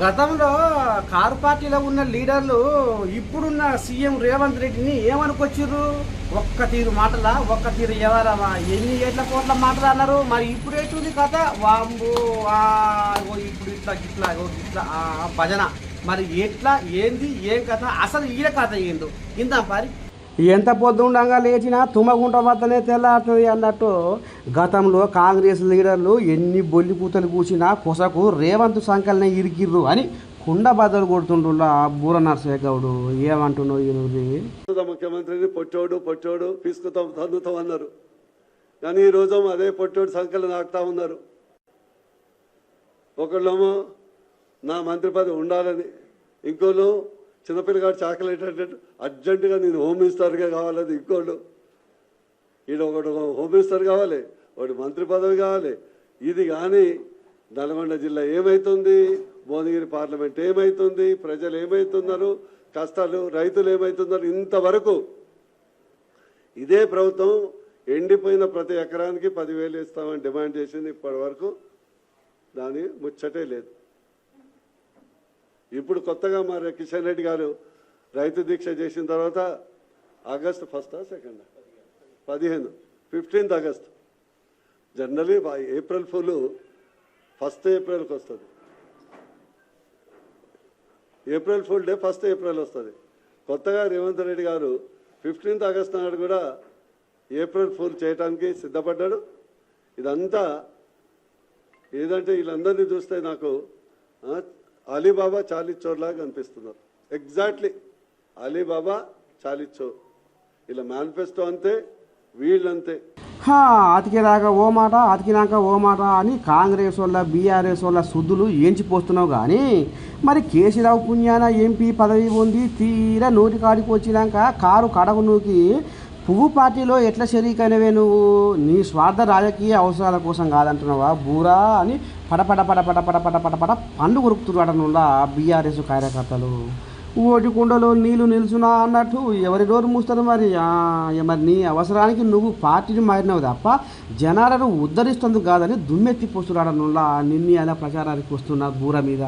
గతంలో కారు పార్టీలో ఉన్న లీడర్లు ఇప్పుడున్న సీఎం రేవంత్ రెడ్డిని ఏమనుకొచ్చిర్రు? ఒక్క తీరు మాటలా ఒక్క తీరు ఎవరమా? ఎన్ని ఏట్ల కోట్ల మాటలు అన్నారు మరి ఇప్పుడు ఎటుంది కథ వాంబు ఓ ఇప్పుడు ఇట్లా ఇట్లా ఇట్లా భజన. మరి ఎట్లా ఏంది ఏం కథ? అసలు ఈడ కథ ఏందో? ఇందా మరి ఎంత పొద్దుండగా లేచినా తుమ్మగుంట వద్దనే తెల్లారుతుంది అన్నట్టు గతంలో కాంగ్రెస్ లీడర్లు ఎన్ని బొల్లి కూతలు కూసినా కొసకు రేవంత్ సంకలనే ఇరికిర్రు అని కుండ బద్దలు కొడుతుండ్రులా బూర నరసయ్య గౌడు ఏమంటున్నావు ఈయనది ముఖ్యమంత్రిని పొట్టోడు పొట్టోడు పిసుకుతాం తన్నుతాం అన్నారు. కానీ ఈ రోజు అదే పొట్టోడు సంకలనం నాకుతా ఉన్నారు. ఒకళ్ళేమో నా మంత్రి పదవి ఉండాలని ఇంకోళ్ళు చిన్నపిల్లగాడు చాకలేటట్టు అర్జెంటుగా నేను హోమ్ మినిస్టర్గా కావాలని ఇంకోళ్ళు. ఈడ ఒకడు హోమ్ మినిస్టర్ కావాలి ఒకటి మంత్రి పదవి కావాలి. ఇది కానీ నల్గొండ జిల్లా ఏమవుతుంది భువనగిరి పార్లమెంట్ ఏమవుతుంది ప్రజలు ఏమవుతున్నారు కష్టాలు రైతులు ఏమవుతున్నారు ఇంతవరకు ఇదే ప్రభుత్వం ఎండిపోయిన ప్రతి ఎకరానికి పదివేలు ఇస్తామని డిమాండ్ చేసింది ఇప్పటి వరకు దాని ముచ్చటే లేదు. ఇప్పుడు కొత్తగా మరి కిషన్ రెడ్డి గారు రైతు దీక్ష చేసిన తర్వాత ఆగస్టు ఫస్టా సెకండా? పదిహేను. Fifteenth August. Generally April fool first ఏప్రిల్కి వస్తుంది. April fool day first April వస్తుంది. కొత్తగా రేవంత్ రెడ్డి గారు ఫిఫ్టీన్త్ ఆగస్ట్ నాడు కూడా ఏప్రిల్ ఫుల్ చేయడానికి సిద్ధపడ్డాడు. ఇదంతా ఏదంటే వీళ్ళందరినీ చూస్తే నాకు అలీబాబా చాలిచోర్ లాగా అనిపిస్తున్నారు. ఎగ్జాక్ట్లీ అలీబాబా చాలీచోర్. ఇలా మేనిఫెస్టో అంతే వీళ్ళంతే. హా, అతికిరాక ఓ మాట అతికినాక ఓ మాట అని కాంగ్రెస్ వాళ్ళ బీఆర్ఎస్ వాళ్ళ శుద్ధులు ఏంచిపోస్తున్నావు కానీ మరి కేసీరావు పుణ్యాన ఎంపీ పదవి పొంది తీరా నోటి కాడికి వచ్చినాక కారు కడకు నూకి పువ్వు పార్టీలో ఎట్లా షరీకైనవే నువ్వు? నీ స్వార్థ రాజకీయ అవసరాల కోసం కాదంటున్నావా? బూరా అని పడపడ పడ పడ పటపట పడ పడ పడ పండు బీఆర్ఎస్ కార్యకర్తలు. ఓటి కుండలో నీళ్ళు నిలుచునా అన్నట్టు ఎవరి డోరు మూస్తారు మరి? మరి నీ అవసరానికి నువ్వు పార్టీని మారినావు తప్ప జనాలను ఉద్ధరిస్తుంది కాదని దుమ్మెత్తి పోస్తున్నాడనులా నిన్ను అలా ప్రచారానికి వస్తున్న బూర మీద.